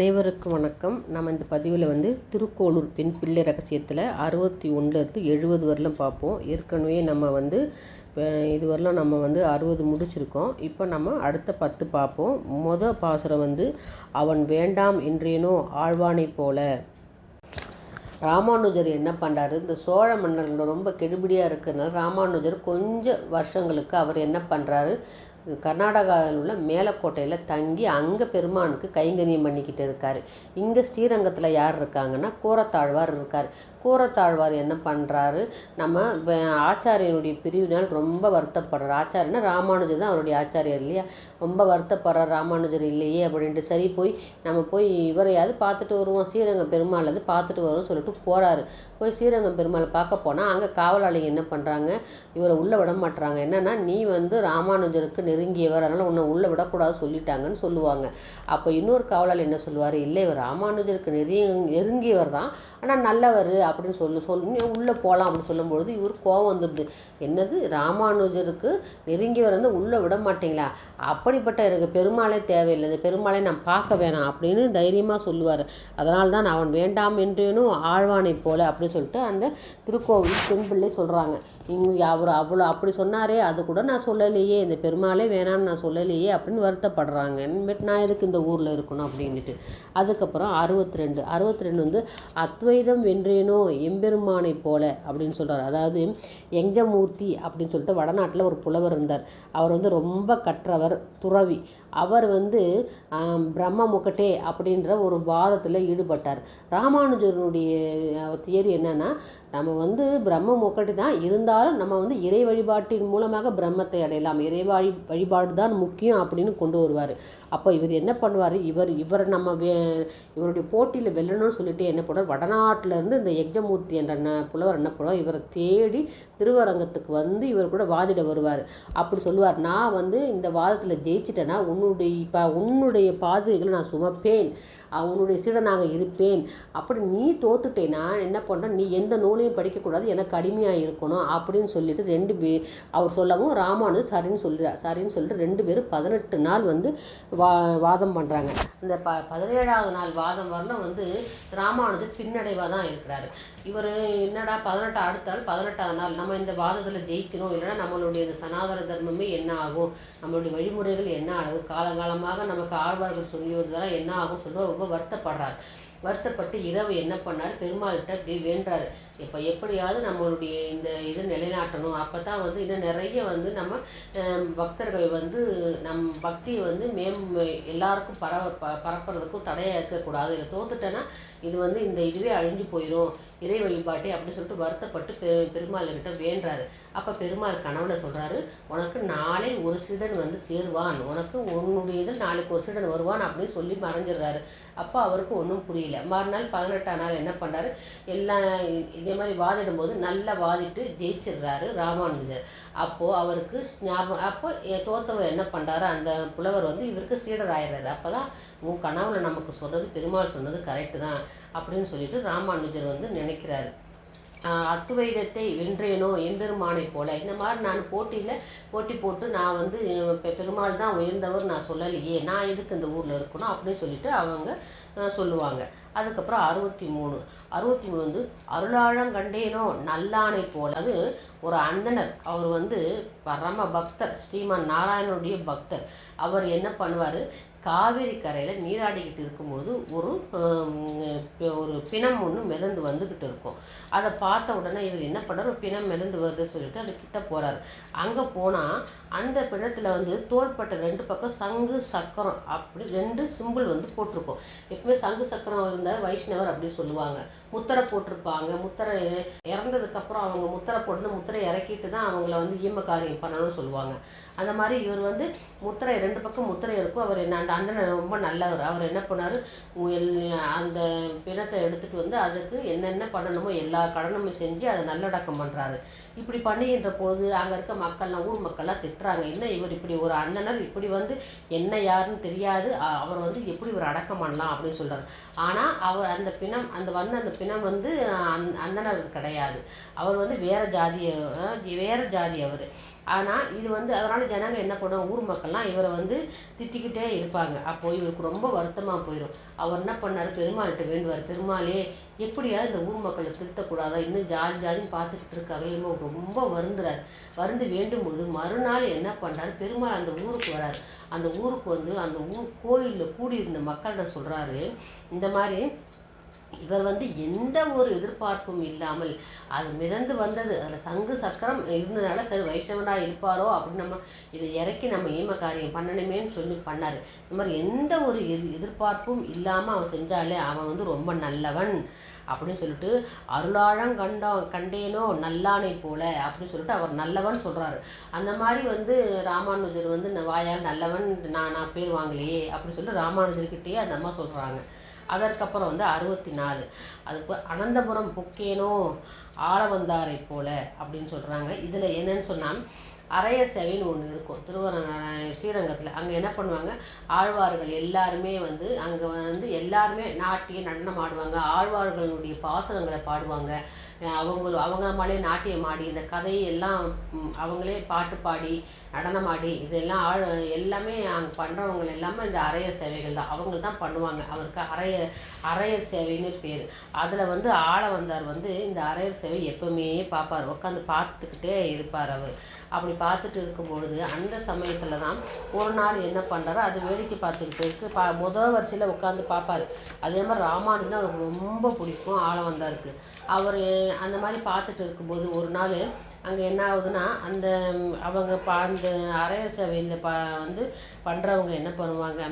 அனைவருக்கும் வணக்கம். நம்ம இந்த பதிவில் வந்து திருக்கோளூர் பெண் பிள்ளை ரகசியத்தில் அறுபத்தி ஒன்றுலேருந்து எழுபது வரலும் பார்ப்போம் ஏற்கனவே நம்ம வந்து இப்போ இது நம்ம வந்து அறுபது முடிச்சிருக்கோம். இப்போ நம்ம அடுத்த பத்து பார்ப்போம் மொத பாசுரம் வந்து அவன் வேண்டாம் என்றேனோ ஆழ்வானைப் போல. ராமானுஜர் என்ன பண்ணுறாரு இந்த சோழ மன்னர்கள் ரொம்ப கெடுபடியாக இருக்கிறதுனால ராமானுஜர் கொஞ்சம் வருஷங்களுக்கு அவர் என்ன பண்ணுறாரு கர்நாடகாவில் உள்ள மேலக்கோட்டையில் தங்கி அங்கே பெருமானுக்கு கைங்கரியம் பண்ணிக்கிட்டு இருக்கார். இங்கே ஸ்ரீரங்கத்தில் யார் இருக்காங்கன்னா கூரத்தாழ்வார் இருக்கார். கூரத்தாழ்வார் என்ன பண்ணுறாரு நம்ம ஆச்சாரியனுடைய பிரிவினால் ரொம்ப வருத்தப்படுறார். ஆச்சாரியனா ராமானுஜர் தான் அவருடைய ஆச்சாரியர் இல்லையா? ரொம்ப வருத்தப்படுறார். ராமானுஜர் இல்லையே அப்படின்ட்டு சரி போய் நம்ம போய் இவரையாவது பார்த்துட்டு வருவோம். ஸ்ரீரங்கம் பெருமாள் பார்த்துட்டு வருவோம் சொல்லிட்டு போகிறாரு போய் ஸ்ரீரங்கம் பெருமாளை பார்க்க போனால் அங்கே காவலாளிங்க என்ன பண்ணுறாங்க இவரை உள்ளே விட மாட்டுறாங்க என்னன்னா நீ வந்து ராமானுஜருக்கு நெருங்கியவர் அதனால் உன்னை உள்ளே விடக்கூடாது சொல்லிட்டாங்கன்னு சொல்லுவாங்க. அப்போ இன்னொரு காவலாளி என்ன சொல்லுவார்? இல்லை இவர் ராமானுஜருக்கு நெருங்கி நெருங்கியவர் தான். ஆனால் நல்லவர் அப்படின்னு சொல்லு சொல் உள்ளே போகலாம் அப்படின்னு சொல்லும்பொழுது இவர் கோவம் வந்துடுது என்னது? ராமானுஜருக்கு நெருங்கியவர் வந்து உள்ளே விட மாட்டீங்களா? அப்படிப்பட்ட எனக்கு பெருமாளே தேவையில்லை. இந்த பெருமாளை நான் பார்க்க வேணாம் அப்படின்னு தைரியமாக சொல்லுவார். அதனால தான் நான் அவன் வேண்டாம் என்றேனும் ஆழ்வானை போல அப்படின்னு சொல்லிட்டு அந்த திருக்கோவில் பெண் பிள்ளை சொல்கிறாங்க இங்கே அவர் அவ்வளோ அப்படி சொன்னாரே அது கூட நான் சொல்லலையே. இந்த பெருமாளை வேணாம்னு நான் சொல்லலையே அப்படின்னு வருத்தப்படுறாங்க. பட் நான் எதுக்கு இந்த ஊரில் இருக்கணும் அப்படின்ட்டு அதுக்கப்புறம் அறுபத்தி ரெண்டு அறுபத்தி ரெண்டு வந்து அத்வைதம் வென்றேனோ எம்பெருமானை போல அப்படின்னு சொல்கிறார் அதாவது எங்கமூர்த்தி அப்படின்னு சொல்லிட்டு வடநாட்டில் ஒரு புலவர் இருந்தார். அவர் வந்து ரொம்ப கற்றவர் துறவி. அவர் வந்து பிரம்ம முக்கட்டே அப்படின்ற ஒரு வாதத்தில் ஈடுபட்டார். ராமானுஜருடைய தியரி என்னென்னா நம்ம வந்து பிரம்ம முகட்டு தான் இருந்தாலும் நம்ம வந்து இறை வழிபாட்டின் மூலமாக பிரம்மத்தை அடையலாம். இறை வழி வழிபாடு தான் முக்கியம் அப்படின்னு கொண்டு வருவார். அப்போ இவர் என்ன பண்ணுவார்? இவர் இவர் நம்ம வே இவருடைய போட்டியில் வெல்லணும்னு சொல்லிட்டு என்ன பண்ணுவார்? வடநாட்டிலேருந்து இந்த யக்ஞமூர்த்தி என்ற புலவர் என்ன பண்ணுவார்? இவரை தேடி திருவரங்கத்துக்கு வந்து இவர் கூட வாதிட வருவார். அப்படி சொல்லுவார். நான் வந்து இந்த வாதத்தில் ஜெயிச்சிட்டேன்னா உன்னுடைய இப்போ உன்னுடைய பாதிரிகளை நான் சுமப்பேன். உன்னுடைய சீடனாக இருப்பேன். அப்படி நீ தோத்துட்டேன்னா என்ன பண்ணுற நீ எந்த நூலையும் படிக்கக்கூடாது எனக்கு அடிமையாக இருக்கணும் அப்படின்னு சொல்லிட்டு ரெண்டு பே அவர் சொல்லவும் ராமானுஜர் சரின்னு சொல்லிடுறார் சரின்னு சொல்லிட்டு ரெண்டு பேரும் பதினெட்டு நாள் வந்து வா வாதம் பண்ணுறாங்க இந்த ப பதினேழாவது நாள் வாதம் வரலும் வந்து ராமானுஜர் பின்னடைவாக தான் இருக்கிறாரு. இவர் என்னடா பதினெட்டு அடுத்த நாள் பதினெட்டாவது நாள் நம்ம இந்த வாதத்தில் ஜெயிக்கணும் இல்லைன்னா நம்மளுடைய இந்த சனாதன தர்மமே என்ன ஆகும்? நம்மளுடைய வழிமுறைகள் என்ன ஆகும்? காலங்காலமாக நமக்கு ஆழ்வார்கள் சொல்லி வந்ததெல்லாம் என்ன ஆகும்? சொல்லுவோம் ரொம்ப வருத்தப்படுறார். வருத்தப்பட்டு இரவு என்ன பண்ணார்? பெருமாள்கிட்ட இப்படி வேண்டுறாரு. இப்போ எப்படியாவது நம்மளுடைய இந்த இது நிலைநாட்டணும். அப்போ தான் வந்து இன்னும் நிறைய வந்து நம்ம பக்தர்கள் வந்து நம் பக்தியை வந்து மேம் எல்லாருக்கும் பரவ ப பரப்புறதுக்கும் தடையாக இருக்கக்கூடாது. இதை தோத்துட்டேன்னா இது வந்து இந்த இதுவே அழிஞ்சு போயிடும் இறை வழிபாட்டை அப்படின்னு சொல்லிட்டு வருத்தப்பட்டு பெ பெருமாள்கிட்ட வேண்டுறாரு அப்போ பெருமாள் கணவனை சொல்கிறாரு உனக்கு நாளை ஒரு சீடன் வந்து சேருவான். உனக்கு உன்னுடைய இது நாளைக்கு ஒரு சீடன் வருவான் அப்படின்னு சொல்லி மறைஞ்சிடுறாரு. அப்போ அவருக்கு ஒன்றும் புரியல. மறுநாள் பதினெட்டாம் நாள் என்ன பண்ணுறாரு எல்லா இதே மாதிரி வாதிடும் போது நல்லா வாதிட்டு ஜெயிச்சிடுறாரு ராமானுஜர். அப்போது அவருக்கு ஞாபகம் அப்போ தோத்தவர் என்ன பண்ணுறாரு அந்த புலவர் வந்து இவருக்கு சீடர் ஆயிடுறாரு. அப்போ தான் உன் கனவுல நமக்கு சொல்கிறது பெருமாள் சொன்னது கரெக்டு தான் அப்படின்னு சொல்லிட்டு ராமானுஜர் வந்து நினைக்கிறாரு. அத்துவைதத்தை வென்றேனோ எம்பெருமானை போல. இந்த மாதிரி நான் போட்டியில் போட்டி போட்டு நான் வந்து பெருமாள் தான் உயர்ந்தவர் நான் சொல்லலையே. நான் எதுக்கு இந்த ஊரில் இருக்கணும் அப்படின்னு சொல்லிட்டு அவங்க சொல்லுவாங்க. அதுக்கப்புறம் அறுபத்தி மூணு அறுபத்தி மூணு வந்து அருளாழங்கண்டேனோ நல்லானை போல. அது ஒரு அந்தனர் அவர் வந்து பரம பக்தர் ஸ்ரீமான் நாராயணனுடைய பக்தர். அவர் என்ன பண்ணுவார்? காவேரி கரையில் நீராடிக்கிட்டு இருக்கும்பொழுது ஒரு ஒரு பிணம் ஒன்று மிதந்து வந்துக்கிட்டு இருக்கும். அதை பார்த்த உடனே இவர் என்ன பண்ணார்? பிணம் மிதந்து வருதுன்னு சொல்லிட்டு அது கிட்ட போகிறார் அங்கே போனால் அந்த பிணத்தில் வந்து தோள்பட்டை ரெண்டு பக்கம் சங்கு சக்கரம் அப்படி ரெண்டு சிம்பிள் வந்து போட்டிருக்கும். எப்பவுமே சங்கு சக்கரம் இருந்த வைஷ்ணவர் அப்படி சொல்லுவாங்க. முத்திரை போட்டிருப்பாங்க. முத்திரை இறந்ததுக்கப்புறம் அவங்க முத்திரை போட்டு முத்திரை இறக்கிட்டு தான் அவங்கள வந்து ஈமக்காரியம் பண்ணணும்னு சொல்லுவாங்க. அந்த மாதிரி இவர் வந்து முத்திரை ரெண்டு பக்கம் முத்திரை இருக்கும். அவர் என்ன அந்த அண்ணன் ரொம்ப நல்லவர். அவர் என்ன பண்ணார்? அந்த பிணத்தை எடுத்துகிட்டு வந்து அதுக்கு என்னென்ன பண்ணணுமோ எல்லா கடனும் செஞ்சு அதை நல்லடக்கம் பண்ணுறாரு இப்படி பண்ணுகின்ற பொழுது அங்கே இருக்க மக்கள்லாம் ஊர் மக்கள்லாம் திட்டுறாங்க என்ன இவர் இப்படி ஒரு அண்ணனர்? இப்படி வந்து என்ன யாருன்னு தெரியாது. அவர் வந்து எப்படி ஒரு அடக்கம் பண்ணலாம் அப்படின்னு சொல்கிறார் ஆனால் அவர் அந்த பிணம் அந்த வந்த அந்த பிணம் வந்து அந் அந்தனர் கிடையாது. அவர் வந்து வேறு ஜாதி வேறு ஜாதி அவர். ஆனால் இது வந்து அதனால் ஜனங்க என்ன பண்ணுவாங்க? ஊர் மக்கள்லாம் இவரை வந்து திட்டிக்கிட்டே இருப்பாங்க. அப்போது இவருக்கு ரொம்ப வருத்தமாக போயிடும் அவர் என்ன பண்ணார்? பெருமாள்கிட்ட வேண்டுவார். பெருமாளே எப்படியாவது இந்த ஊர் மக்களை திருத்தக்கூடாதா? இன்னும் ஜாதி ஜாதின்னு பார்த்துக்கிட்டு இருக்காங்க ரொம்ப வருந்துறார். வருந்து வேண்டும் போது மறுநாள் என்ன பண்ணுறாரு பெருமாள் அந்த ஊருக்கு வரார். அந்த ஊருக்கு வந்து அந்த ஊர் கோயிலில் கூடியிருந்த மக்கள்கிட்ட சொல்கிறாரு இந்த மாதிரி இவர் வந்து எந்த ஒரு எதிர்பார்ப்பும் இல்லாமல் அது மிதந்து வந்தது. அதில் சங்கு சக்கரம் இருந்ததுனால சரி வைஷ்ணவனாக இருப்பாரோ அப்படின்னு நம்ம இதை இறக்கி நம்ம ஈம காரியம் பண்ணணுமேன்னு சொல்லி பண்ணார். இந்த மாதிரி எந்த ஒரு எது எதிர்பார்ப்பும் இல்லாமல் அவன் செஞ்சாலே அவன் வந்து ரொம்ப நல்லவன் அப்படின்னு சொல்லிட்டு அருளாழம் கண்டோ கண்டேனோ நல்லானை போல அப்படின்னு சொல்லிட்டு அவர் நல்லவன் சொல்கிறாரு அந்த மாதிரி வந்து ராமானுஜர் வந்து இந்த வாயால் நல்லவன் நான் நான் பேர் வாங்கலையே அப்படின்னு சொல்லிட்டு ராமானுஜர்கிட்டயே அந்த அம்மா சொல்கிறாங்க அதற்கப்புறம் வந்து அறுபத்தி நாலு அதுக்கு அனந்தபுரம் புக்கேனோ ஆள வந்தாரை போல அப்படின்னு சொல்கிறாங்க இதில் என்னன்னு சொன்னால் அரைய சேவைன்னு ஒன்று இருக்கும். திருவரங்க ஸ்ரீரங்கத்தில். அங்கே என்ன பண்ணுவாங்க? ஆழ்வார்கள் எல்லாருமே வந்து அங்கே வந்து எல்லாருமே நாட்டிய நடனம் ஆடுவாங்க. ஆழ்வார்களுடைய பாசனங்களை பாடுவாங்க. அவங்க அவங்க மேலே நாட்டியம் ஆடி இந்த கதையெல்லாம் அவங்களே பாட்டு பாடி நடனமாடி இதெல்லாம் ஆழ் எல்லாமே அங்கே பண்ணுறவங்க எல்லாமே இந்த அரைய சேவைகள் தான். அவங்க தான் பண்ணுவாங்க. அவருக்கு அரைய அரையர் சேவைன்னு பேர். அதில் வந்து ஆள வந்தார் வந்து இந்த அரையர் சேவை எப்பவுமே பார்ப்பார் உட்காந்து பார்த்துக்கிட்டே இருப்பார் அவர். அப்படி பார்த்துட்டு இருக்கும் பொழுது அந்த சமயத்தில் தான் ஒரு நாள் என்ன பண்ணுறாரோ அது வேடிக்கை பார்த்துக்கிட்டு இருக்கு. பா முதல் வரிசையில் உட்காந்து பார்ப்பார் அதே மாதிரி ராமானுன்னு அவருக்கு ரொம்ப பிடிக்கும் ஆள வந்தாருக்கு அவர் அந்த மாதிரி பார்த்துட்டு இருக்கும்போது ஒரு நாள் அங்கே என்ன ஆகுதுன்னா அந்த அவங்க பா அந்த அரையர் சேவையில் பா வந்து பண்ணுறவங்க என்ன பண்ணுவாங்க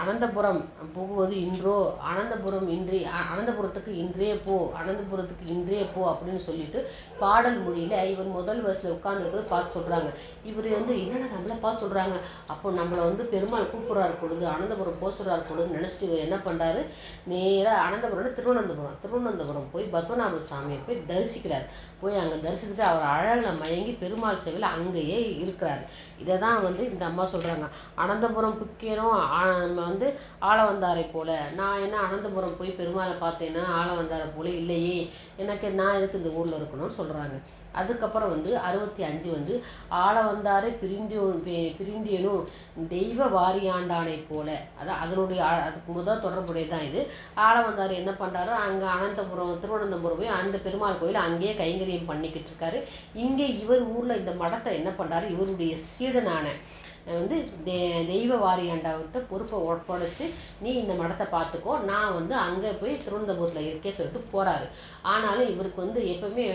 அனந்தபுரம் புகுவது இன்றோ அனந்தபுரம் இன்றி அ- அனந்தபுரத்துக்கு இன்றே போ அனந்தபுரத்துக்கு இன்றே போ அப்படின்னு சொல்லிட்டு பாடல் மொழியில் இவர் முதல் வரிசையில் உட்காந்துருக்கிறது பார்த்து சொல்கிறாங்க இவர் வந்து என்னடா நம்மளை பார்த்து சொல்கிறாங்க அப்போ நம்மளை வந்து பெருமாள் கூப்பிட்றாரு பொழுது அனந்தபுரம் போக சொல்கிறாரு பொழுது நினச்சிட்டு இவர் என்ன பண்ணுறாரு நேராக அனந்தபுரம் திருவனந்தபுரம் திருவனந்தபுரம் போய் பத்மநாப சுவாமியை போய் தரிசிக்கிறார். போய் அங்கே தரிசித்துட்டு அவர் அழகில் மயங்கி பெருமாள் சேவையில் அங்கேயே இருக்கிறார். இதை தான் வந்து இந்த அம்மா சொல்கிறாங்க அனந்தபுரம் புக்கேனும் வந்து ஆள வந்தாரை நான் என்ன அனந்தபுரம் போய் பெருமாளை பார்த்தேன்னா ஆள வந்தாரை இல்லையே. எனக்கு நான் எதுக்கு இந்த ஊரில் இருக்கணும்னு சொல்கிறாங்க அதுக்கப்புறம் வந்து அறுபத்தி அஞ்சு வந்து ஆள வந்தாரை பிரிந்தியோ பிரிந்தியனும் தெய்வ வாரியாண்டானை போல. அதான் அதனுடைய ஆ- அதுக்கு முதல் தொடர்புடைய தான் இது. ஆள வந்தார் என்ன பண்ணுறாரு அங்கே அனந்தபுரம் திருவனந்தபுரம் போய் அந்த பெருமாள் கோயில் அங்கேயே கைங்கரியம் பண்ணிக்கிட்டு இருக்காரு. இங்கே இவர் ஊரில் இந்த மடத்தை என்ன பண்ணுறாரு இவருடைய சீடனான வந்து தெ தெய்வ வாரியாண்டாவிட்ட பொறுப்பை ஒப்படைச்சிட்டு நீ இந்த மடத்தை பார்த்துக்கோ. நான் வந்து அங்கே போய் திருவனந்தபுரத்தில் இருக்கே சொல்லிட்டு போகிறாரு ஆனாலும் இவருக்கு வந்து எப்பவுமே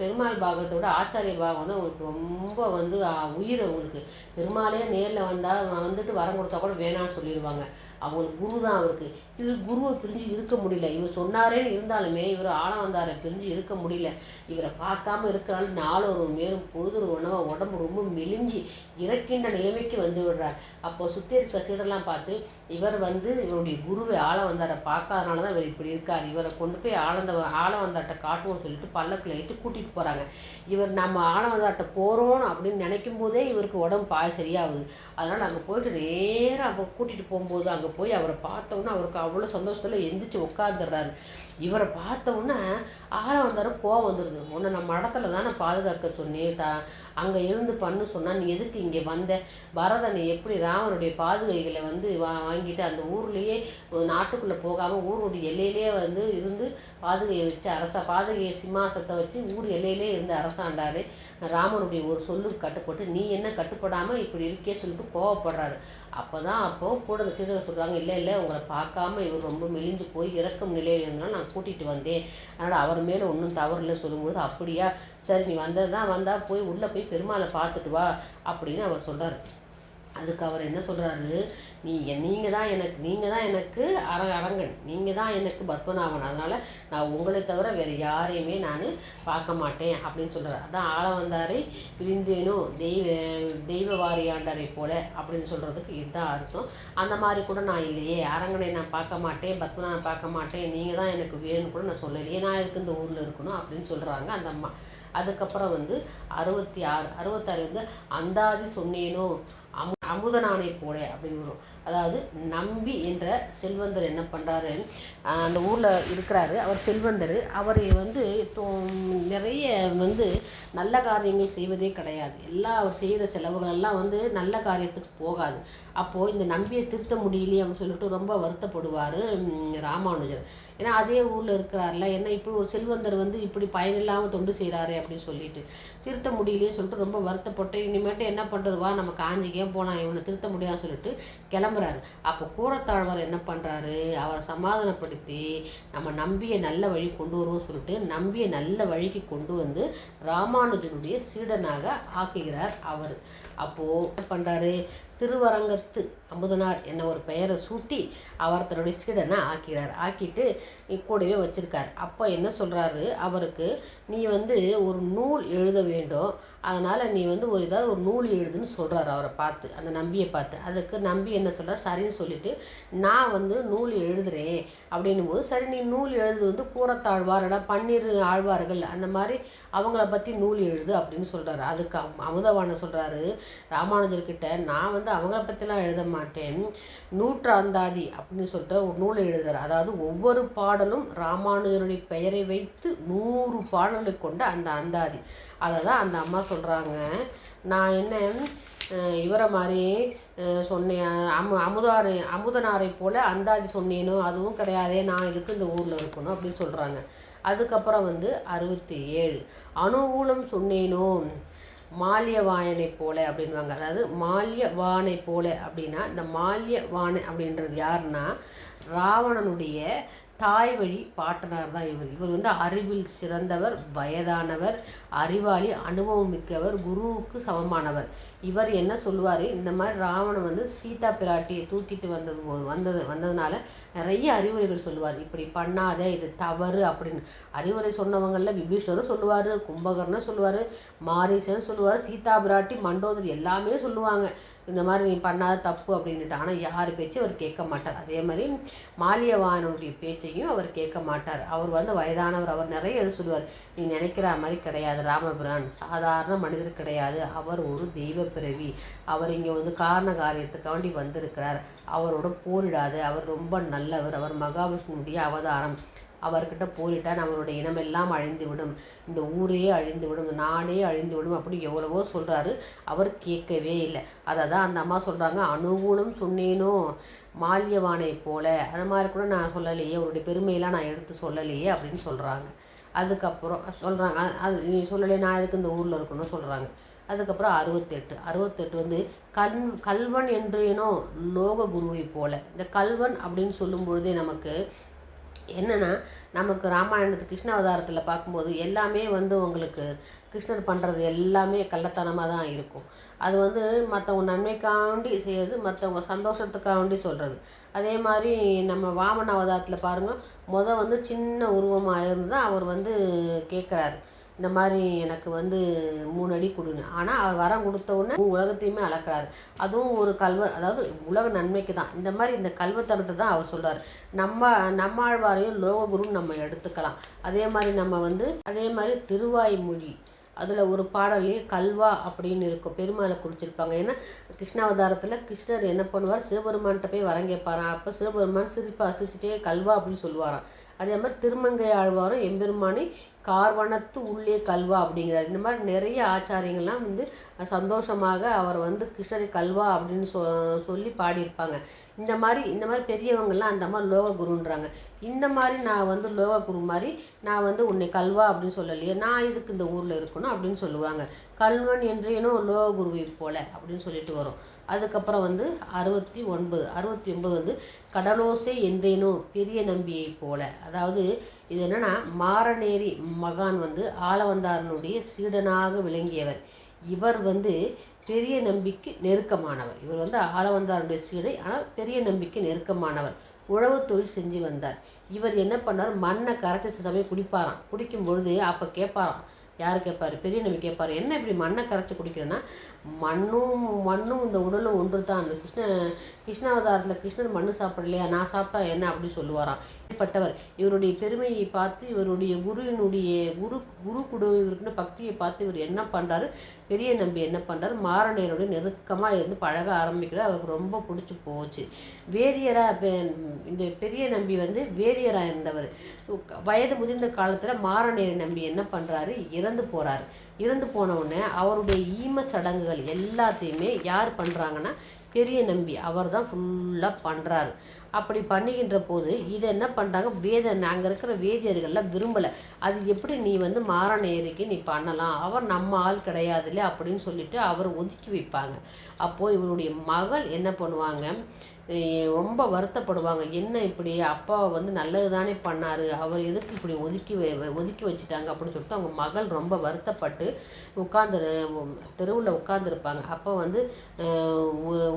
பெருமாள் பாகத்தோட ஆச்சாரிய பாகம் வந்து அவங்களுக்கு ரொம்ப வந்து உயிர் அவங்களுக்கு. பெருமாளே நேரில் வந்தால் வந்துட்டு வரம் கொடுத்தா கூட வேணாம்னு சொல்லிடுவாங்க. அவங்களுக்கு குரு தான் அவருக்கு. இவர் குருவை பிரிஞ்சு இருக்க முடியல. இவர் சொன்னாரேன்னு இருந்தாலுமே இவர் ஆழ வந்தாரை பிரிஞ்சு இருக்க முடியல. இவரை பார்க்காம இருக்கிறனால ஒரு மேலும் ஒரு உணவாக உடம்பு ரொம்ப மெலிஞ்சு இறக்கின்ற நிலைமைக்கு வந்து விடுறார். அப்போ சுற்றி இருக்கிற சீடெல்லாம் பார்த்து இவர் வந்து இவருடைய குருவை ஆள வந்தாரை பார்க்காதனால தான் இவர் இப்படி இருக்கார். இவரை கொண்டு போய் ஆளந்த ஆள வந்தாட்ட காட்டுவோம் சொல்லிட்டு பல்லக்கில் ஏற்றி கூட்டிகிட்டு போகிறாங்க இவர் நம்ம ஆள வந்தாட்ட போகிறோம் அப்படின்னு நினைக்கும் போதே இவருக்கு உடம்பு பாய் சரியாகுது. அதனால் அங்கே போயிட்டு நேராக அப்போ கூட்டிகிட்டு போகும்போது அங்கே போய் அவரை பார்த்தோன்னே அவருக்கு அவ்வளோ சந்தோஷத்தில் எந்திரிச்சு உட்காந்துடுறாரு இவரை பார்த்தோன்னே ஆள வந்தாரும் கோவம் வந்துடுது உன்னை நம்ம இடத்துல தானே பாதுகாக்க சொன்னேன் தா. அங்கே இருந்து பண்ணு சொன்னால் நீ எதுக்கு இங்கே வந்த? பரதனை எப்படி ராமனுடைய பாதுகைகளை வந்து வா வாங்கிட்டு அந்த ஊர்லேயே ஒரு நாட்டுக்குள்ளே போகாமல் ஊருடைய எல்லையிலே வந்து இருந்து பாதுகையை வச்சு அரசா பாதுகையை சிம்மாசத்தை வச்சு ஊர் எல்லையிலே இருந்து அரசாண்டார். ராமனுடைய ஒரு சொல்லுக்கு கட்டுப்பட்டு நீ என்ன கட்டுப்படாமல் இப்படி இருக்கே சொல்லிட்டு கோவப்படுறாரு. அப்போ தான் அப்போது கூட இந்த சீடர்கள் சொல்கிறாங்க இல்லை இல்லை உங்களை பார்க்காம இவர் ரொம்ப மெலிஞ்சு போய் இறக்கும் நிலையில் இருந்தாலும் நான் கூட்டிகிட்டு வந்தேன். அதனால் அவர் மேலே ஒன்றும் தவறு இல்லை சொல்லும்போது அப்படியா சரி நீ வந்தது தான் வந்தால் போய் உள்ளே போய் பெருமாளை பார்த்துட்டு வா அப்படின்னு அவர் சொல்கிறார் அதுக்கு அவர் என்ன சொல்கிறாரு நீ நீங்கள் தான் எனக்கு நீங்கள் தான் எனக்கு அர அரங்கன். நீங்கள் தான் எனக்கு பத்மநாபன். அதனால் நான் உங்களை தவிர வேறு யாரையுமே நான் பார்க்க மாட்டேன் அப்படின்னு சொல்கிறார் அதான் ஆள வந்தாரை பிரிந்தேனோ தெய்வ தெய்வ வாரியாண்டரை போல அப்படின்னு சொல்கிறதுக்கு இதுதான் அர்த்தம். அந்த மாதிரி கூட நான் இல்லையே. அரங்கனை நான் பார்க்க மாட்டேன் பத்மநாபன் பார்க்க மாட்டேன். நீங்கள் தான் எனக்கு வேணும்னு கூட நான் சொல்லலையே நான் எதுக்கு இந்த ஊரில் இருக்கணும் அப்படின்னு சொல்கிறாங்க அந்த அம்மா. அதுக்கப்புறம் வந்து அறுபத்தி ஆறு அறுபத்தாறு வந்து அந்தாதி சொன்னேனோ அம் அமுதனானை போல அப்படின்னு வரும் அதாவது நம்பி என்ற செல்வந்தர் என்ன பண்ணுறாரு அந்த ஊரில் இருக்கிறாரு. அவர் செல்வந்தர். அவரை வந்து நிறைய வந்து நல்ல காரியங்கள் செய்வதே கிடையாது. எல்லா அவர் செய்கிற செலவுகள் எல்லாம் வந்து நல்ல காரியத்துக்கு போகாது. அப்போது இந்த நம்பியை திருத்த முடியலையே அப்படின்னு சொல்லிட்டு ரொம்ப வருத்தப்படுவார் ராமானுஜர். ஏன்னா அதே ஊரில் இருக்கிறார்ல. என்ன இப்படி ஒரு செல்வந்தர் வந்து இப்படி பயனில்லாமல் தொண்டு செய்கிறாரு அப்படின்னு சொல்லிட்டு. திருத்த முடியலையே சொல்லிட்டு ரொம்ப வருத்தப்பட்டு இனிமேட்டு என்ன பண்ணுறது வா நம்ம காஞ்சிக்கே போனால் இவனை திருத்த முடியாதுன்னு சொல்லிட்டு கிளம்புறாரு. அப்போ கூரத்தாழ்வார் என்ன பண்ணுறாரு அவரை சமாதானப்படுத்தி நம்ம நம்பியை நல்ல வழி கொண்டு வருவோம் சொல்லிட்டு நம்பியை நல்ல வழிக்கு கொண்டு வந்து ராமானுஜனுடைய சீடனாக ஆக்குகிறார் அவர். அப்போது என்ன பண்ணுறாரு திருவரங்கத்து அமுதனார் என்ன ஒரு பெயரை சூட்டி அவர் தன்னுடைய சீடனை ஆக்கிறார் ஆக்கிட்டு கூடவே வச்சுருக்கார். அப்போ என்ன சொல்கிறாரு அவருக்கு நீ வந்து ஒரு நூல் எழுத வேண்டும். அதனால் நீ வந்து ஒரு ஏதாவது ஒரு நூல் எழுதுன்னு சொல்கிறார் அவரை பார்த்து. அந்த நம்பியை பார்த்து. அதுக்கு நம்பி என்ன சொல்கிறார் சரின்னு சொல்லிவிட்டு நான் வந்து நூல் எழுதுகிறேன் அப்படின்னும் போது சரி நீ நூல் எழுது வந்து கூரத்தாழ்வார் இடம் பன்னீர் ஆழ்வார்கள் அந்த மாதிரி அவங்கள பற்றி நூல் எழுது அப்படின்னு சொல்கிறாரு அதுக்கு அமுதவான சொல்கிறாரு ராமானுஜர்கிட்ட நான் வந்து அவங்கள பற்றிலாம் எழுத மாட்டேன். நூற்றாந்தாதி அப்படின்னு சொல்லிட்டு ஒரு நூலை எழுதுகிறார் அதாவது ஒவ்வொரு பாடலும் ராமானுஜருடைய பெயரை வைத்து நூறு பாடல்களை கொண்ட அந்த அந்தாதி. அதை தான் அந்த அம்மா சொல்கிறாங்க நான் என்ன இவரை மாதிரி சொன்னேன். அமு அமுதாரை அமுதனாரை போல் அந்தாதி சொன்னேனோ அதுவும் கிடையாதே நான் இதுக்கு இந்த ஊரில் இருக்கணும் அப்படின்னு சொல்கிறாங்க அதுக்கப்புறம் வந்து அறுபத்தி ஏழு. அனுகூலம் சொன்னேனோ மால்யவாயனை போல அப்படின்வாங்க அதாவது மால்யவானை போல அப்படின்னா இந்த மால்யவானை அப்படின்றது யாருன்னா ராவணனுடைய தாய் வழி பாட்டனார் தான் இவர். இவர் வந்து அறிவில் சிறந்தவர் வயதானவர் அறிவாளி அனுபவம் மிக்கவர் குருவுக்கு சமமானவர். இவர் என்ன சொல்லுவார்? இந்த மாதிரி ராவணன் வந்து சீதா பிராட்டியை தூக்கிட்டு வந்தது வந்தது வந்ததுனால நிறைய அறிவுரைகள் சொல்லுவார். இப்படி பண்ணாத இது தவறு அப்படின்னு. அறிவுரை சொன்னவங்களில் விபீஷ்ணரும் சொல்லுவார் கும்பகர்ணன் சொல்லுவார் மாரீசன் சொல்லுவார் சீதா பிராட்டி மண்டோதர் எல்லாமே சொல்லுவாங்க. இந்த மாதிரி நீ பண்ணாத தப்பு அப்படின்ட்டு ஆனால் யார் பேச்சும் அவர் கேட்க மாட்டார். அதே மாதிரி மாலியவானுடைய பேச்சையும் அவர் கேட்க மாட்டார். அவர் வந்து வயதானவர். அவர் நிறைய எழுத சொல்லுவார். நீ நினைக்கிற மாதிரி கிடையாது. ராமபிரான் சாதாரண மனிதர் கிடையாது. அவர் ஒரு தெய்வ பிறவி. அவர் இங்கே வந்து காரண காரியத்துக்காண்டி வந்திருக்கிறார். அவரோட போரிடாது அவர் ரொம்ப நல்லவர் அவர் மகாவிஷ்ணுடைய அவதாரம். அவர்கிட்ட போரிட்டால் நம்மளுடைய இனமெல்லாம் அழிந்துவிடும். இந்த ஊரே அழிந்துவிடும் இந்த நாடே அழிந்துவிடும் அப்படி எவ்வளவோ சொல்கிறாரு அவர் கேட்கவே இல்லை. அதை தான் அந்த அம்மா சொல்கிறாங்க அனுகூலம் சொன்னேனோ மால்யவானை போல. அது மாதிரி கூட நான் சொல்லலையே அவருடைய பெருமையெல்லாம் நான் எடுத்து சொல்லலையே அப்படின்னு சொல்கிறாங்க அதுக்கப்புறம் சொல்கிறாங்க அது நீ சொல்லலையே நான் எதுக்கு இந்த ஊரில் இருக்கணும்னு சொல்கிறாங்க அதுக்கப்புறம் அறுபத்தெட்டு. அறுபத்தெட்டு வந்து கல் கல்வன் என்றேனோ லோக குருவை போல. இந்த கல்வன் அப்படின்னு சொல்லும் பொழுதே நமக்கு என்னென்னா நமக்கு ராமாயணத்து கிருஷ்ண அவதாரத்தில் பார்க்கும்போது எல்லாமே வந்து உங்களுக்கு கிருஷ்ணர் பண்ணுறது எல்லாமே கள்ளத்தனமாக தான் இருக்கும். அது வந்து மற்றவங்க நன்மைக்காண்டி செய்கிறது மற்றவங்க சந்தோஷத்துக்காண்டி சொல்கிறது அதே மாதிரி நம்ம வாமன அவதாரத்தில் பாருங்கள் மொதல் வந்து சின்ன உருவமாக இருந்து தான் அவர் வந்து கேட்குறாரு இந்த மாதிரி எனக்கு வந்து மூணு அடி கொடுங்க ஆனால் அவர் வரம் கொடுத்தவுடனே உலகத்தையுமே அளக்கிறாரு. அதுவும் ஒரு கல்வ அதாவது உலக நன்மைக்கு தான். இந்த மாதிரி இந்த கல்வத்தனத்தை தான் அவர் சொல்கிறார் நம்ம நம்மாழ்வாரையும் லோககுருன்னு நம்ம எடுத்துக்கலாம். அதே மாதிரி நம்ம வந்து அதே மாதிரி திருவாய்மொழி அதில் ஒரு பாடலையே கல்வா அப்படின்னு இருக்கும். பெருமாளை குறிச்சிருப்பாங்க. ஏன்னா கிருஷ்ணாவதாரத்தில் கிருஷ்ணர் என்ன பண்ணுவார்? சிவபெருமான்கிட்ட போய் வரம் கேட்பாராம். அப்போ சிவபெருமான் சிரிப்பா சிரிச்சுட்டே கல்வா அப்படின்னு சொல்லுவாராம். அதே மாதிரி திருமங்கை ஆழ்வாரும் எம்பெருமானை கார்வனத்து உள்ளே கல்வா அப்படிங்கிறார். இந்த மாதிரி நிறைய ஆச்சாரியங்கள்லாம் வந்து சந்தோஷமாக அவர் வந்து கிருஷ்ணரை கல்வா அப்படின்னு சொ சொல்லி பாடியிருப்பாங்க. இந்த மாதிரி இந்த மாதிரி பெரியவங்கள்லாம் அந்த மாதிரி லோக குருன்றாங்க. இந்த மாதிரி நான் வந்து லோக குரு மாதிரி நான் வந்து உன்னை கல்வா அப்படின்னு சொல்லலையே நான் இதுக்கு இந்த ஊரில் இருக்கணும் அப்படின்னு சொல்லுவாங்க. கல்வன் என்றேனோ லோக குருவை போல அப்படின்னு சொல்லிட்டு வரும். அதுக்கப்புறம் வந்து அறுபத்தி ஒன்பது அறுபத்தி ஒன்பது வந்து கடலோசை என்றேனோ பெரிய நம்பியை போல. அதாவது இது என்னென்னா மாரநேரி மகான் வந்து ஆளவந்தாரனுடைய சீடனாக விளங்கியவர். இவர் வந்து பெரிய நம்பிக்கை நெருக்கமானவர். இவர் வந்து ஆளவந்தாருடைய சீடை ஆனால் பெரிய நம்பிக்கை நெருக்கமானவர். உழவு தொழில் செஞ்சு வந்தார். இவர் என்ன பண்ணார் மண்ணை கரைச்சி சமயம் குடிப்பாராம். குடிக்கும் பொழுது அப்போ கேட்பாராம். யார் கேட்பார்? பெரிய நம்பி கேட்பார். என்ன இப்படி மண்ணை கரைச்சி குடிக்கிறேன்னா மண்ணும் மண்ணும் இந்த உடலும் ஒன்று தான் கிருஷ்ண கிருஷ்ணாவதாரத்தில் கிருஷ்ணர் மண்ணு சாப்பிடலையா? நான் சாப்பிட்டா என்ன? அப்படின்னு சொல்லுவாராம். பட்டவர். இவருடைய பெருமையை பார்த்து இவருடைய குருவினுடைய குரு குரு குடு இவருக்குன்னு பக்தியை பார்த்து இவர் என்ன பண்ணுறாரு பெரிய நம்பி என்ன பண்ணுறாரு மாரணியருடைய நெருக்கமாக இருந்து பழக ஆரம்பிக்கிறது அவருக்கு ரொம்ப பிடிச்சி போச்சு. வேதியராக இந்த பெரிய நம்பி வந்து வேதியராக இருந்தவர் வயது முதிர்ந்த காலத்தில் மாரணியரை நம்பி என்ன பண்ணுறாரு இறந்து போகிறார் இறந்து போனவுடனே அவருடைய ஈம சடங்குகள் எல்லாத்தையுமே யார் பண்ணுறாங்கன்னா பெரிய நம்பி அவர் தான் ஃபுல்லாக பண்ணுறாரு அப்படி பண்ணுகின்ற போது இதை என்ன பண்ணுறாங்க வேத அங்கே இருக்கிற வேதியர்கள்லாம் விரும்பலை. அது எப்படி நீ வந்து மாரணேரிக்கு நீ பண்ணலாம்? அவர் நம்ம ஆள் கிடையாதுல்ல அப்படின்னு சொல்லிட்டு அவர் ஒதுக்கி வைப்பாங்க. அப்போது இவருடைய மகள் என்ன பண்ணுவாங்க? ரொம்ப வருத்தப்படுவாங்க. என்ன இப்படி அப்பாவை வந்து நல்லது தானே பண்ணார்? அவர் எதுக்கு இப்படி ஒதுக்கி ஒதுக்கி வச்சுட்டாங்க அப்படின்னு சொல்லிட்டு அவங்க மகள் ரொம்ப வருத்தப்பட்டு உட்காந்து தெருவில் உட்காந்துருப்பாங்க அப்போ வந்து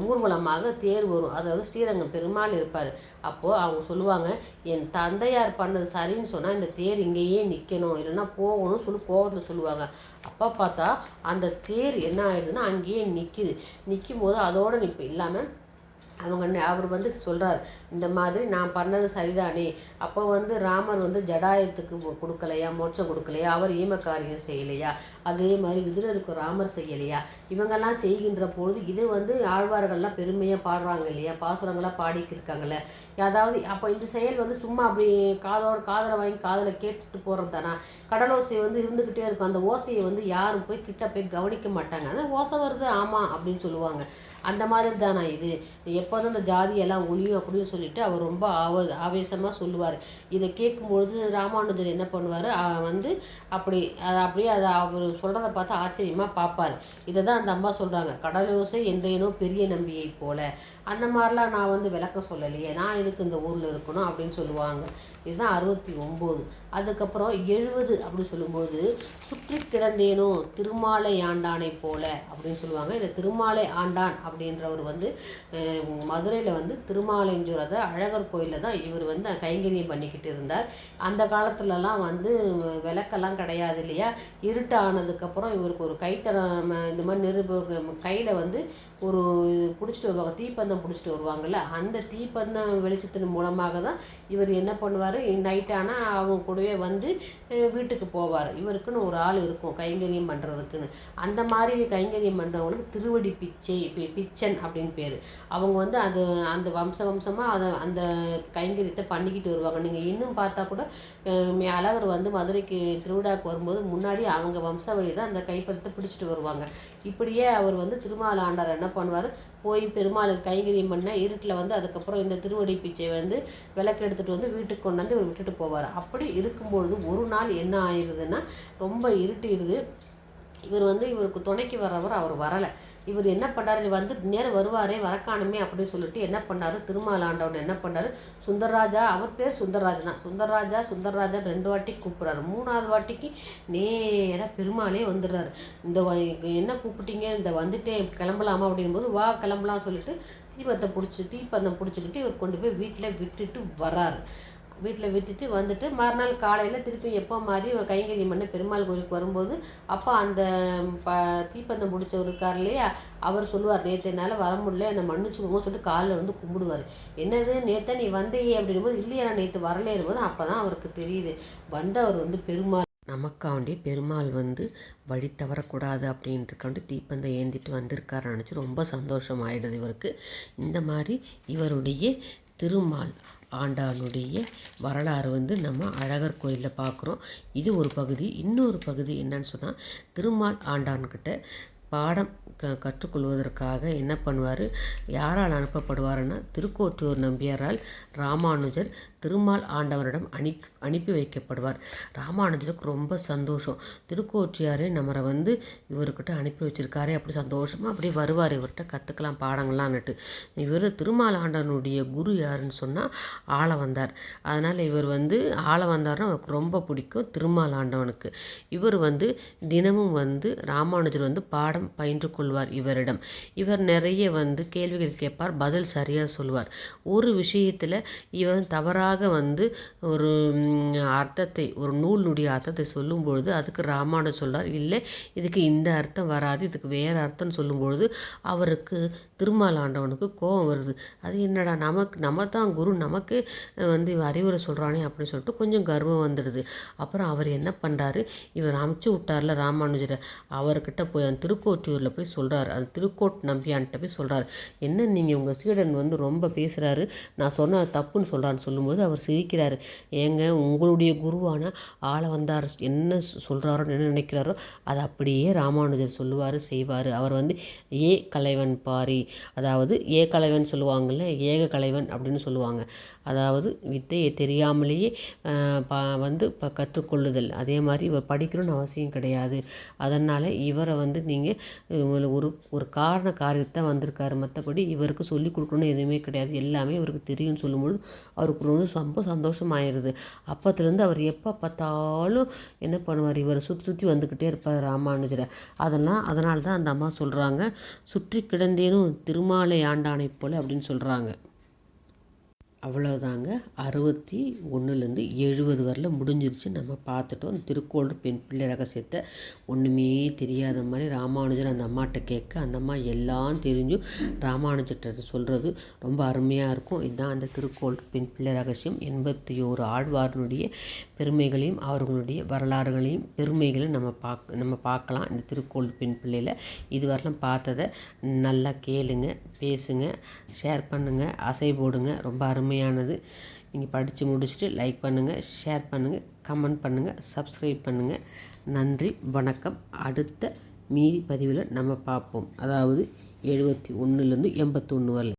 ஊர்வலமாக தேர் வரும். அதாவது ஸ்ரீரங்கம் பெருமாள் இருப்பார். அப்போது அவங்க சொல்லுவாங்க என் தந்தையார் பண்ணது சரின்னு சொன்னால் இந்த தேர் இங்கேயே நிற்கணும் இல்லைன்னா போகணும்னு சொல்லி கோபத்தில் சொல்லுவாங்க. அப்போ பார்த்தா அந்த தேர் என்ன ஆகிடுதுன்னா அங்கேயே நிற்கிது நிற்கும் போது அதோடு நிற்பேன் இல்லாமல் அவங்க அவர் வந்து சொல்கிறார் இந்த மாதிரி நான் பண்ணது சரிதானே. அப்போ வந்து ராமர் வந்து ஜடாயத்துக்கு கொடுக்கலையா மோட்சம் கொடுக்கலையா அவர் ஈமக்காரியம் செய்யலையா? அதே மாதிரி விதுரருக்கு ராமர் செய்யலையா? இவங்கெல்லாம் செய்கின்ற பொழுது இது வந்து ஆழ்வார்கள்லாம் பெருமையாக பாடுறாங்க இல்லையா? பாசுரங்களாக பாடிக்கிருக்காங்கல்ல. அதாவது அப்போ இந்த செயல் வந்து சும்மா அப்படி காதோட காதலை வாங்கி காதில் கேட்டுட்டு போகிறது தானா? கடலோசை வந்து இருந்துக்கிட்டே இருக்கும். அந்த ஓசையை வந்து யாரும் போய் கிட்ட போய் கவனிக்க மாட்டாங்க. அதான் ஓசை வருது ஆமாம் அப்படின்னு சொல்லுவாங்க. அந்த மாதிரி தானா இது? எப்போதும் இந்த ஜாதியெல்லாம் ஒழியும் அப்படின்னு சொல்லிட்டு அவர் ரொம்ப ஆவ ஆவேசமாக சொல்லுவார். இதை கேட்கும்பொழுது ராமானுஜர் என்ன பண்ணுவார்? வந்து அப்படி அப்படியே அதை அவர் சொல்கிறத பார்த்து ஆச்சரியமாக பார்ப்பார். இதை தான் அந்த அம்மா சொல்கிறாங்க கடலோசை என்றேனோ பெரிய நம்பியை போல. அந்த மாதிரிலாம் நான் வந்து விளக்க சொல்லலையே. நான் எதுக்கு இந்த ஊரில் இருக்கணும் அப்படின்னு சொல்லுவாங்க. இதுதான் அறுபத்தி ஒம்பது. அதுக்கப்புறம் எழுபது அப்படின்னு சொல்லும்போது சுற்றி கிடந்தேனோ திருமாலை ஆண்டானை போல அப்படின்னு சொல்லுவாங்க. இந்த திருமாலை ஆண்டான் அப்படின்றவர் வந்து மதுரையில் வந்து திருமாலைஞ்சூர் அழகர் கோயிலில் தான் இவர் வந்து கைங்கரியம் பண்ணிக்கிட்டு இருந்தார். அந்த காலத்துலலாம் வந்து விளக்கெல்லாம் கிடையாது இல்லையா? இருட்டு ஆனதுக்கப்புறம் இவருக்கு ஒரு கைத்தரம் இந்த மாதிரி நிருப கையில் வந்து ஒரு பிடிச்சிட்டு வருவாங்க. தீப்பந்தம் பிடிச்சிட்டு வருவாங்கள்ல அந்த தீப்பந்தம் வெளிச்சத்தின் மூலமாக தான் இவர் என்ன பண்ணுவார்? நைட் ஆனால் அவங்க கூடவே வந்து வீட்டுக்கு போவார். இவருக்குன்னு ஒரு ஆள் இருக்கும் கைங்கரியம் பண்ணுறதுக்குன்னு அந்த மாதிரி கைங்கரியம் பண்ணுறவங்களுக்கு திருவடி பிச்சை பிச்சன் அப்படின்னு பேர். அவங்க வந்து அது அந்த வம்ச வம்சமாக அதை அந்த கைங்கரியத்தை பண்ணிக்கிட்டு வருவாங்க. நீங்கள் இன்னும் பார்த்தா கூட அழகர் வந்து மதுரைக்கு திருவிழாவுக்கு வரும்போது முன்னாடி அவங்க வம்சாவளி தான் அந்த கைப்பற்றத்தை பிடிச்சிட்டு வருவாங்க. இப்படியே அவர் வந்து திருமால் ஆண்டார் என்ன பண்ணுவார்? போய் பெருமாளுக்கு கைங்கரியம் பண்ண இருட்டில் வந்து அதுக்கப்புறம் இந்த திருவடி பிச்சை வந்து விளக்கு எடுத்துகிட்டு வந்து வீட்டுக்கு கொண்டு வந்து இவர் விட்டுட்டு போவார். அப்படி இருக்கும்பொழுது ஒரு நாள் என்ன ஆயிடுதுன்னா ரொம்ப இருட்டிடுது. இவர் வந்து இவருக்கு துணைக்கு வர்றவர் அவர் வரலை. இவர் என்ன பண்ணார்? வந்து நேரம் வருவாரே வரக்கானுமே அப்படின்னு சொல்லிட்டு என்ன பண்ணார்? திருமாலாண்டவன் என்ன பண்ணார்? சுந்தரராஜா அவர் பேர் சுந்தரராஜனா தான். சுந்தரராஜா சுந்தரராஜா ரெண்டு வாட்டி கூப்பிட்றாரு. மூணாவது வாட்டிக்கு நேராக பெருமாளே வந்துடுறாரு. இந்த என்ன கூப்பிட்டீங்க? இந்த வந்துட்டே கிளம்பலாமா அப்படிங்கும்போது வா கிளம்பலாம் சொல்லிட்டு தீபத்தை பிடிச்சி தீப்பந்தம் பிடிச்சிக்கிட்டு இவர் கொண்டு போய் வீட்டில் விட்டுட்டு வர்றாரு. வீட்டில் விட்டுட்டு வந்துட்டு மறுநாள் காலையில் திருப்பி எப்போ மாதிரி கைங்கறி பண்ண பெருமாள் கோயிலுக்கு வரும்போது அப்போ அந்த ப தீப்பந்தம் பிடிச்சவர் இருக்கார் இல்லையா? அவர் சொல்லுவார் நேற்று என்னால் வர முடியல என்னை மன்னிச்சுக்கோங்க சொல்லிட்டு காலில் வந்து கும்பிடுவார். என்னது நேற்று நீ வந்தையே? அப்படின்போது இல்லையா நான் நேற்று வரலேரும்போது அப்போ தான் அவருக்கு தெரியுது. வந்தவர் வந்து பெருமாள். நமக்காண்டி பெருமாள் வந்து வழி தவறக்கூடாது அப்படின்றக்காண்டி தீப்பந்தம் ஏந்திட்டு வந்திருக்காரு நினச்சி ரொம்ப சந்தோஷம் ஆகிடுது இவருக்கு. இந்த மாதிரி இவருடைய திருமால் ஆண்டானுடைய வரலாறு வந்து நம்ம அழகர் கோயிலில் பார்க்குறோம் இது ஒரு பகுதி. இன்னொரு பகுதி என்னன்னு சொன்னால் திருமால் ஆண்டான்கிட்ட பாடம் க கற்றுக்கொள்வதற்காக என்ன பண்ணுவார்? யாரால் அனுப்பப்படுவாருன்னா திருக்கோட்டூர் நம்பியாரால் ராமானுஜர் திருமால் ஆண்டவரிடம் அனுப்பி அனுப்பி வைக்கப்படுவார். ராமானுஜருக்கு ரொம்ப சந்தோஷம். திருக்கோச்சியாரே நம்மளை வந்து இவர்கிட்ட அனுப்பி வச்சிருக்காரே அப்படி சந்தோஷமாக அப்படியே வருவார். இவர்கிட்ட கற்றுக்கலாம் பாடங்கள்லான்னுட்டு. இவர் திருமால் ஆண்டவனுடைய குரு யாருன்னு சொன்னால் ஆள வந்தார் அதனால் இவர் வந்து ஆள வந்தார்னா அவருக்கு ரொம்ப பிடிக்கும் திருமால் ஆண்டவனுக்கு. இவர் வந்து தினமும் வந்து ராமானுஜர் வந்து பாடம் பயின்று கொள்வார் இவரிடம். இவர் நிறைய வந்து கேள்விகள் கேட்பார் பதில் சரியாக சொல்வார். ஒரு விஷயத்தில் இவர் தவறாக தவறாக வந்து ஒரு அர்த்தத்தை ஒரு நூலினுடைய அர்த்தத்தை சொல்லும் பொழுது அதுக்கு ராமானு சொல்கிறார் இல்லை இதுக்கு இந்த அர்த்தம் வராது இதுக்கு வேறு அர்த்தம்னு சொல்லும்பொழுது அவருக்கு திருமாலாண்டவனுக்கு கோபம் வருது. அது என்னடா நமக்கு நம்ம தான் குரு நமக்கு வந்து அறிவுரை சொல்கிறானே அப்படின்னு சொல்லிட்டு கொஞ்சம் கர்வம் வந்துடுது. அப்புறம் அவர் என்ன பண்ணுறாரு இவர் அமுச்சு விட்டார்ல ராமானுஜரை. அவர்கிட்ட போய் அந்த திருக்கோட்டூரில் போய் சொல்கிறார் அந்த திருக்கோட் நம்பியான்கிட்ட போய் சொல்கிறார் என்ன நீங்கள் உங்கள் சீடன் வந்து ரொம்ப பேசுகிறாரு நான் சொன்ன தப்புன்னு சொல்கிறான்னு சொல்லும்போது அவர் சிரிக்கிறார். ஏங்க உங்களுடைய குருவான ஆளை வந்தார் என்ன சொல்கிறாரோ என்ன நினைக்கிறாரோ அதை அப்படியே ராமானுஜர் சொல்லுவார் செய்வார். அவர் வந்து ஏ கலைவன் பாரி. அதாவது ஏ கலைவன் சொல்லுவாங்கள்ல ஏக கலைவன் அப்படின்னு சொல்லுவாங்க. அதாவது வித்தையை தெரியாமலேயே பா வந்து இப்போ கற்றுக்கொள்ளுதல். அதே மாதிரி இவர் படிக்கணும்னு அவசியம் கிடையாது. அதனால் இவரை வந்து நீங்கள் ஒரு ஒரு காரண காரியத்தை வந்திருக்காரு. மற்றபடி இவருக்கு சொல்லிக் கொடுக்கணும்னு எதுவுமே கிடையாது. எல்லாமே இவருக்கு தெரியும்னு சொல்லும்பொழுது அவருக்கு ரொம்ப ரொம்ப சந்தோஷமாயிருது. அப்போத்துலேருந்து அவர் எப்போ பார்த்தாலும் என்ன பண்ணுவார்? இவர் சுற்றி சுற்றி வந்துக்கிட்டே இருப்பார் ராமானுஜரை. அதெல்லாம் அதனால தான் அந்த அம்மா சொல்கிறாங்க சுற்றி கிடந்தேனும் திருமாலை ஆண்டானை போல் அப்படின்னு சொல்கிறாங்க அவ்வளோதாங்க அறுபத்தி ஒன்றுலேருந்து எழுபது வரல முடிஞ்சிருச்சு. நம்ம பார்த்துட்டோம். திருக்கோள் பெண் பிள்ளை ரகசியத்தை ஒன்றுமே தெரியாத மாதிரி ராமானுஜர் அந்த அம்மாட்ட கேட்க அந்த அம்மா எல்லாம் தெரிஞ்சும் ராமானுஜர்கிட்ட சொல்கிறது ரொம்ப அருமையாக இருக்கும். இதுதான் அந்த திருக்கோள் பெண் பிள்ளை ரகசியம். எண்பத்தி ஓரு ஆழ்வாரனுடைய பெருமைகளையும் அவர்களுடைய வரலாறுகளையும் பெருமைகளையும் நம்ம பார்க்க நம்ம பார்க்கலாம். இந்த திருக்கோள் பெண் பிள்ளையில் இதுவரையிலும் பார்த்ததை நல்லா கேளுங்க பேசுங்க. ஷேர் பண்ணுங்கள் அசை போடுங்க ரொம்ப அருமையானது. நீங்கள் படித்து முடிச்சுட்டு லைக் பண்ணுங்கள் ஷேர் பண்ணுங்கள் கமெண்ட் பண்ணுங்கள் சப்ஸ்கிரைப் பண்ணுங்கள் நன்றி வணக்கம். அடுத்த மீதி பதிவில் நம்ம பார்ப்போம். அதாவது எழுபத்தி ஒன்றுலேருந்து எண்பத்தொன்று வரல